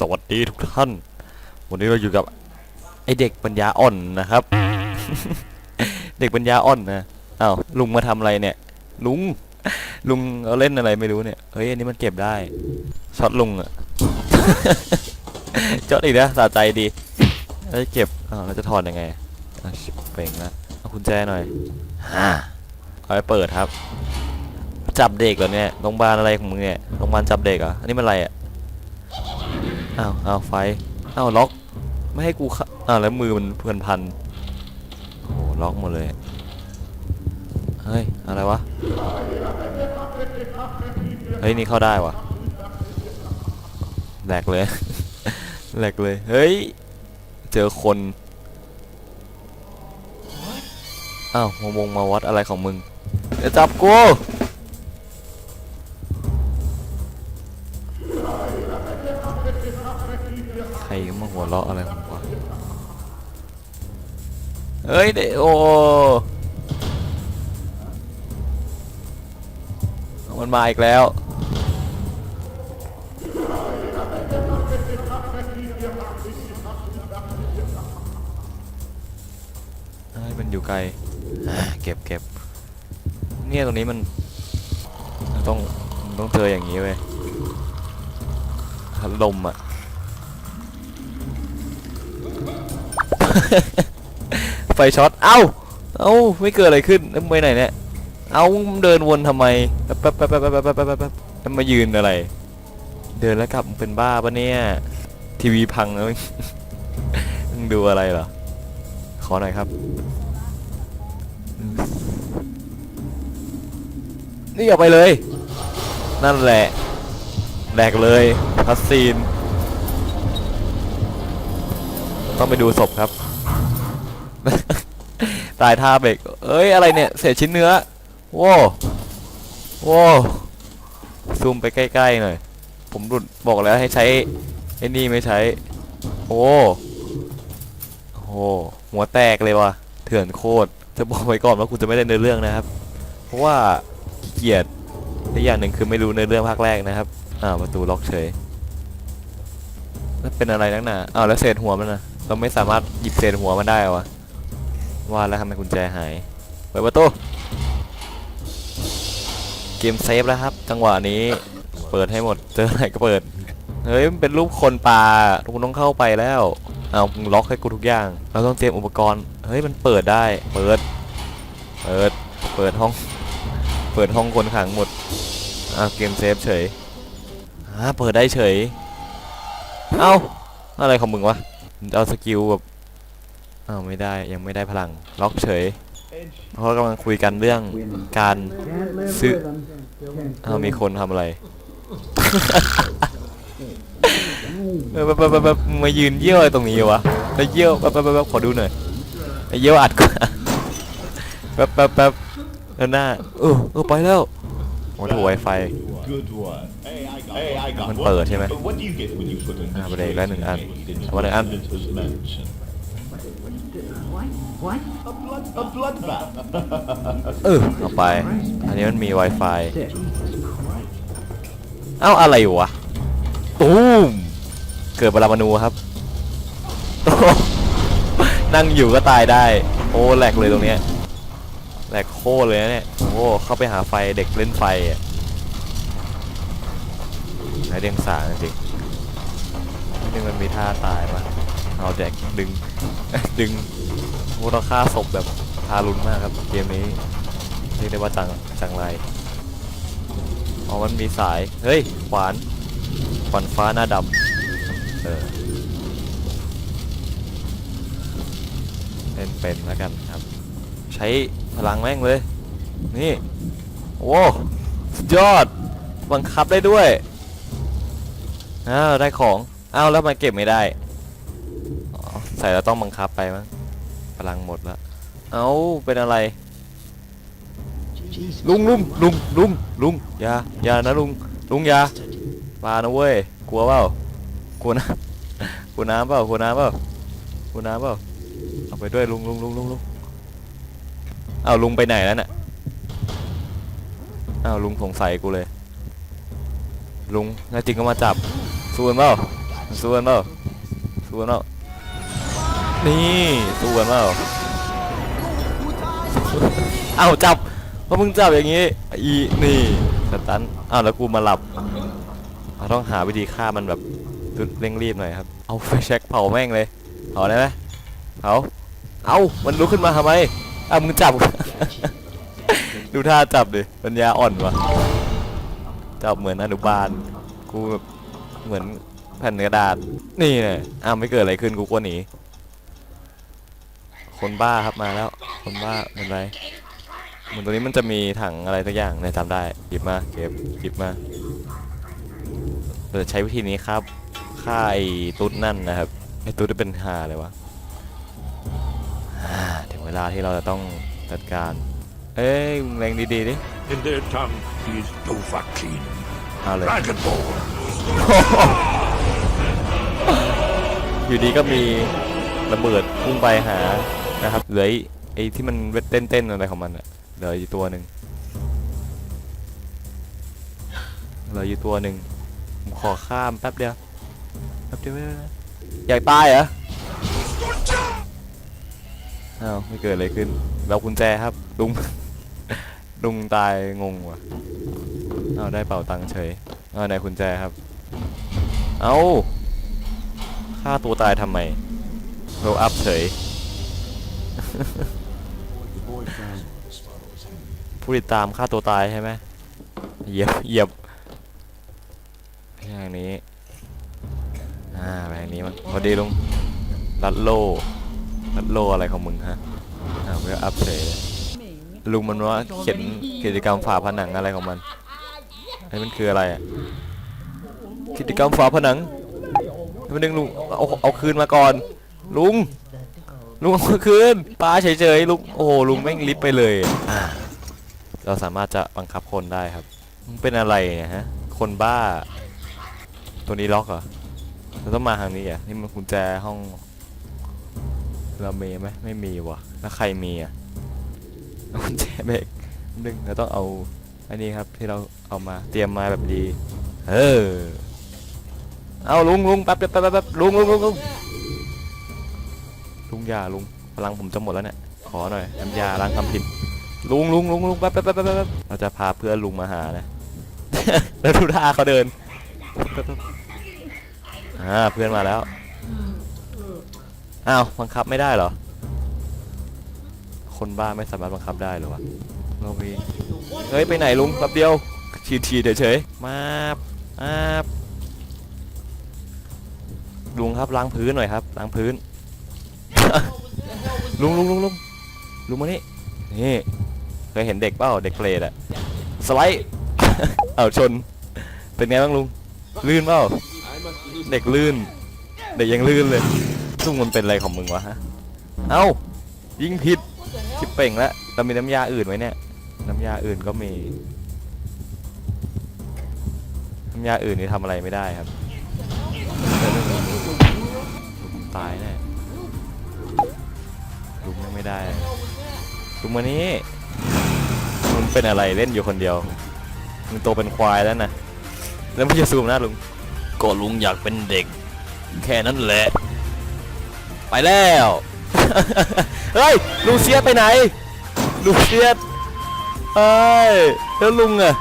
สวัสดีทุกท่าน วันนี้เราอยู่กับไอเด็กปัญญาอ่อนนะครับ เด็กปัญญาอ่อนนะอ้าวลุงมาทำอะไรเนี่ย ลุง ลุงเอาเล่นอะไรไม่รู้เนี่ยเฮ้ยอันนี้มันเก็บได้ช็อตลุงอะจอดอีกนะสะใจดีเฮ้ยเก็บอ้าวเราจะถอดยังไงเป่งละเอากุญแจหน่อยฮ่าเอาไปเปิดครับ จับเด็กเหรอเนี่ยโรงพยาบาลอะไรของมึงเนี่ยโรงพยาบาลจับเด็กเหรออันนี้มันอะไรอะ อ้าวอ้าวไฟอ้าวล็อก ไม่ให้กูเข้าอ้าวแล้วมือมันเพื่อนพันโอ้โหล็อกหมดเลย เฮ้ย อะไรวะ เฮ้ย นี่เข้าได้วะแหลกเลย แหลกเลย เฮ้ย เจอคน อ้าวมาวงมาวัดอะไรของมึง จะจับกู เราะอะไรของวะเฮ้ยเดโอมันมาอีกแล้วเอ้มันอยู่ไกล เก็บเก็บเนี่ยตรงนี้มัน ต้องต้องเจออย่างนี้เว้ยลมอะ ไฟช็อต เอ้า เอ้า ไม่เกิดอะไรขึ้นแล้วไปไหนเนี่ย เอ้า เดินวนทำไมแป๊บแป๊บแป๊บแป๊บแป๊บแล้วมายืนอะไร เดินแล้วกลับเป็นบ้าปะเนี่ย ทีวีพังแล้วมึงดูอะไรเหรอ ขอหน่อยครับ นี่ออกไปเลย นั่นแหละแหลกเลยพัสซีน ต้องไปดูศพครับ ตายท่าเบรกเอ้ยอะไรเนี่ยเศษชิ้นเนื้อโว้โว้ซูมไปใกล้ๆหน่อย ผมรุดบอกแล้วให้ใช้ไอ้นี่ไม่ใช้ โอ้โหหัวแตกเลยว่ะ เถื่อนโคตร จะบอกไว้ก่อนว่ากูจะไม่ได้ในเรื่องนะครับ เพราะว่าเกียจและอย่างหนึ่งคือไม่รู้ในเรื่องภาคแรกนะครับอ้าวประตูล็อกเฉย แล้วเป็นอะไรนักหนาอ้าวแล้วเศษหัวมันนะ เราไม่สามารถหยิบเศษหัวมันได้หรอวะว่าแล้วทำไมกุญแจหายเปิดประตูเกมเซฟแล้วครับ จังหวะนี้เปิดให้หมดเจออะไรก็เปิดเฮ้ยมันเป็นรูปคนปลากูต้องเข้าไปแล้วเอาล็อกให้กูทุกอย่าง เราต้องเตรียมอุปกรณ์เฮ้ยมันเปิดได้ เปิด เปิดเปิดห้อง เปิดห้องคนขังหมดอ้าวเกมเซฟเฉยอ่าเปิดได้เฉย เอ้าอะไรของมึงวะ เอาสกิลแบบอ้าวไม่ได้ยังไม่ได้พลังล็อกเฉยเพราะกำลังคุยกันเรื่องการซื้ออ้าวมีคนทำอะไรแบบแบบแบบมายืนเยี่ยวอะไรตรงนี้วะแล้วเยี่ยวแบบแบบแบบขอดูหน่อยเยี่ยวอัดกว่าแบบแบบแบบแล้วหน้าเออเออไปแล้วโอ้ถูไวไฟ Good one. Hey, I got, hey, I got มัน one. เปิดใช่ไหม But what do you get when you put an อ่าไปเลยอีกแล้วหนึ่งอัน into เอามาหนึ่งอัน visitor's mansion? What? What? A blood, a blood bath. เออเอาไป อันนี้มันมี Wi-Fi เอ้าอะไรวะตูมเกิดปรมาณูครับโอ้โหนั่งอยู่ก็ตายได้ โอ้แหลกเลยตรงเนี้ยแหลกโคตรเลยนะเนี่ยโอ้เข้าไปหาไฟเด็กเล่นไฟอะ ไร้เดียงสาจริงๆนี่มันมีท่าตายปะเอาแจกดึง ดึงโอ้เราฆ่าศพแบบทารุณมากครับ เกมนี้เรียกได้ว่าจังจังไรอ๋อมันมีสาย เฮ้ย ขวานขวานฟ้าหน้าดำเออเล่นเป็นแล้วกันครับ ใช้พลังแม่งเลย นี่โอ้ยอด บังคับได้ด้วย อ้าวได้ของอ้าวแล้วมันเก็บไม่ได้อ๋อใส่แล้วต้องบังคับไปมั้งพลังหมดแล้วเอ้าเป็นอะไร ลุงลุงลุงลุงลุงอย่าอย่านะลุงลุงอย่าปลานะเว้ยกลัวเปล่ากลัวน้ำกลัวน้ำเปล่ากลัวน้ำเปล่ากลัวน้ำเปล่าเอาไปด้วยลุงลุงลุงลุงลุงเอาลุงไปไหนแล้วน่ะอ้าวลุงสงสัยกูเลย ลุงน่าจริงก็มาจับ สู้กันเปล่าสู้กันเปล่าสู้กันเปล่านี่สู้กันเปล่าเอ้าจับเพมึงจับอย่างงี้อีนี่สตันอ้าวแล้วกูมาหลับเราต้องหาวิธีฆ่ามันแบบเร่งรีบหน่อยครับ เอาไฟแช็กเผาแม่งเลยเผาได้ไหมเผาเอามันลุกขึ้นมาทำไมอ้าวมึงจับ ดูท่าจับดิปัญญาอ่อนวะจับเหมือนอนุบาลกูแบบ เหมือนแผ่นกระดาษ นี่เนี่ยอ้าวไม่เกิดอะไรขึ้นกูก็หนี คนบ้าครับมาแล้ว คนบ้าเป็นไรเหมือนตัวนี้มันจะมีถังอะไรสักอย่างในยจำได้หยิบมาเก็บหยิบมาเราจะใช้วิธีนี้ครับฆ่าไอ้ตุ๊ดนั่นนะครับไอ้ตุ๊ดจะเป็นหาเลยวะอ่าถึงเวลาที่เราจะต้องจัดการ เอ้ยมึงแรงดีๆดิ In their tongue, he is Dovahkiin, เอาเลย Dragonborn. อยู่ดีก็มีระเบิดพุ่งไปหานะครับ เหลือไอ้ที่มันเต้นเต้นๆอะไรของมันอะเหลืออยู่ตัวหนึ่งเหลืออยู่ตัวหนึ่งผมขอข้ามแป๊บเดียวแป๊บเดียวไม่ได้อยากตายเหรออ้าวไม่เกิดอะไรขึ้นเรากุญแจครับลุงลุงตายงงว่ะเอาได้เป่าตังเฉยเอาไหนกุญแจครับ เอาฆ่าตัวตายทำไมโรอัพเฉย ผู้ติดตามฆ่าตัวตายใช่ไหมเหยียบเหยียบไปทางนี้ อ่าไปทางนี้มันพอดีลุงรัดโลรัดโลอะไรของมึงฮะอ่าเวลอัพเฉยเลยลุงมันว่าเขียนกิจกรรมฝาผนังอะไรของมันไอ้มันคืออะไรอะ กิจกรรมฝาผนังไม่นึงลุงเอาเอาคืนมาก่อน ลุง ลุงเอาคืนปลาเฉยๆลุงโอ้โหลุงแม่งลิฟไปเลยอ่าเราสามารถจะบังคับคนได้ครับเป็นอะไรเนี่ยฮะ คนบ้า ตัวนี้ล็อกเหรอเราต้องมาทางนี้อะนี่มันกุญแจห้องเรามีไหมไม่มีวะแล้วใครมีอะกุญแจเบรกนึงเราต้องเอาอันนี้ครับที่เราเอามาเตรียมมาแบบดี เออ เอาลุงลุงแป๊บเดียวแป๊บแป๊บแป๊บลุงลุงลุงลุงลุงยาลุงพลังผมจะหมดแล้วเนี่ยขอหน่อยน้ำยาล้างคำผิดลุงลุงลุงลุงแป๊บแป๊บแป๊บแป๊บแป๊บเราจะพาเพื่อนลุงมาหานะแล้วดูท่าเขาเดินอ่าเพื่อนมาแล้วอ้าวบังคับไม่ได้เหรอ คนบ้าไม่สามารถบังคับได้เหรอวะเรามีเฮ้ยไปไหนลุงแป๊บเดียวฉีดฉีดเฉยๆมาบมาบ ลุงครับล้างพื้นหน่อยครับล้างพื้น ลุงลุงลุงลุงลุงมานี่นี่เคยเห็นเด็กเปล่าเด็กเปรตอะสไลด์ เอาชน เป็นไงบ้างลุงลื่นเปล่าเด็กลื่น เด็กยังลื่นเลยลุงมันเป็นอะไรของมึงวะฮะเอ้ายิงผิดชิบเป่งแล้วเรามีน้ำยาอื่นไว้เนี่ย น้ำยาอื่นก็มี น้ำยาอื่นนี่ทำอะไรไม่ได้ครับ ตายแน่ลุงยังไม่ได้ลุงมานี่มึงเป็นอะไรเล่นอยู่คนเดียวมึงโตเป็นควายแล้วนะแล้วมึงจะซูมหน้าลุงก็ลุงอยากเป็นเด็ก แค่นั้นแหละ ไปแล้วเฮ้ยลูเซียสไปไหนลูเซียสเฮ้ยแล้วลุงอะ